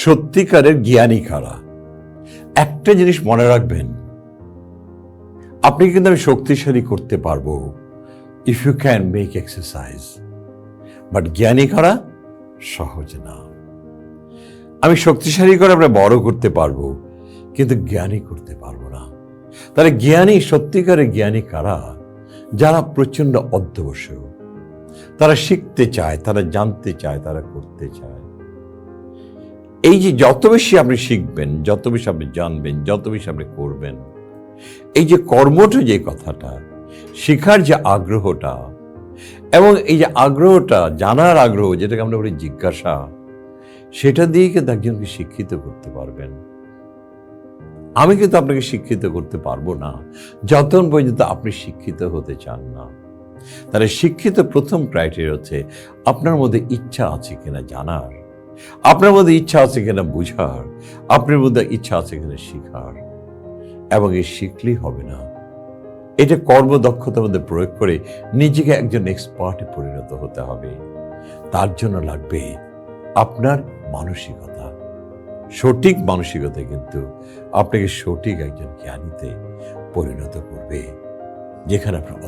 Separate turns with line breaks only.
সত্যিকারের জ্ঞানী কারা? একটা জিনিস মনে রাখবেন, আপনি কিন্তু আমি শক্তিশালী করতে পারব if you can make exercise but জ্ঞানী করা? সহজ না। আমি শক্তিশালী করে আমরা বড় করতে পারব, কিন্তু জ্ঞানী করতে পারব না। তাহলে জ্ঞানী, সত্যিকারের জ্ঞানী কারা? যারা প্রচণ্ড অধ্যবসায়, তারা শিখতে চায়, তারা জানতে চায়, তারা করতে চায়। এই যে যত বেশি আপনি শিখবেন, যত বেশি আপনি জানবেন, যত বেশি আপনি করবেন, এই যে কর্মটা যে কথাটা, শেখার যে আগ্রহটা এবং এই যে আগ্রহটা, জানার আগ্রহ যেটাকে আমরা বলি জিজ্ঞাসা, সেটা দিয়ে কিন্তু একজনকে শিক্ষিত করতে পারবেন। আমি কিন্তু আপনাকে শিক্ষিত করতে পারব না, যতক্ষণ পর্যন্ত আপনি শিক্ষিত হতে চান না। তাহলে শিক্ষিত প্রথম ক্রাইটেরিয়া হচ্ছে, আপনার মধ্যে ইচ্ছা আছে কিনা জানার। আপনার মধ্যে ইচ্ছা আছে কিনা বুঝার, আপনার মধ্যে ইচ্ছা আছে কিনা শিখার, এবং এই শিখলেই হবে না। এটা কর্মদক্ষতার মধ্যে প্রয়োগ করে নিজেকে একজন এক্সপার্টে পরিণত হতে হবে। তার জন্য লাগবে আপনার মানসিকতা। সঠিক মানসিকতা কিন্তু আপনাকে সঠিক একজন জ্ঞানীতে পরিণত করবে, যেখানে আপনার